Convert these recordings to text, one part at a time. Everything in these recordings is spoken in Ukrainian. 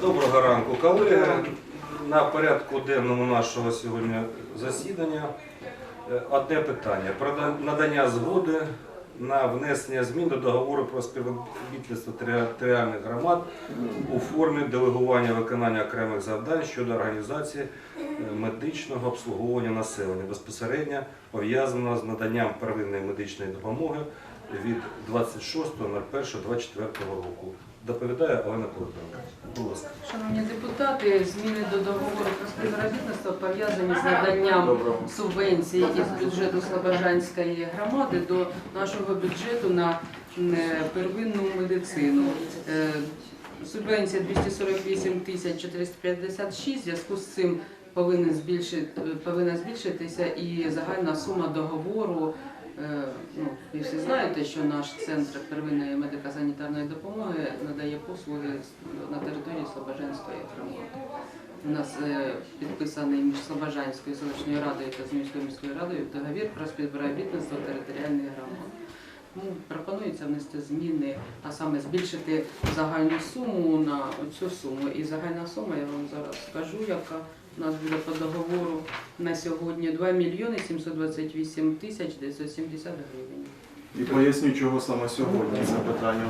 Доброго ранку, колеги. На порядку денному нашого сьогодні засідання е, одне питання про надання згоди на внесення змін до договору про співробітництво територіальних громад у формі делегування виконання окремих завдань щодо організації е, медичного обслуговування населення безпосередньо пов'язаного з наданням первинної медичної допомоги від 26.01.24 року. Доповідає Олена. Будь ласка. Шановні депутати, зміни до договору про співробітництво пов'язані з наданням субвенції із бюджету Слобожанської громади до нашого бюджету на е, первинну медицину. Е, Субвенція 248 тисяч 456, в зв'язку з цим повинна збільшитися і загальна сума договору. Е, Ну, ви всі знаєте, що наш центр первинної медико-санітарної допомоги надає послуги на території Слобожанської громади. У нас е, підписаний між Слобожанською селищною радою та Зміївською міською радою договір про співробітництво територіальних громад. Пропонується внести зміни, а саме збільшити загальну суму на цю суму. І загальна сума, я вам зараз скажу, яка у нас буде по договору на сьогодні 2 мільйони 728 тисяч 970 гривень. І поясню, чого саме сьогодні це питання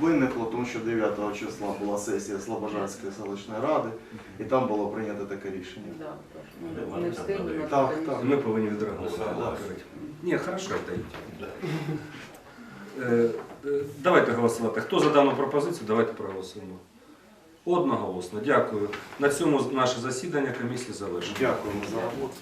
виникло, тому що 9 числа була сесія Слобожанської селищної ради, і там було прийнято таке рішення. Да. Встигли Так, так. Ми повинні відреагувати. Ні, хорошо, дайте. Е, е, Давайте голосувати. Хто за дану пропозицію, давайте проголосуємо. Одноголосно. Дякую. На цьому наше засідання комісії завершено. Дякуємо за роботу.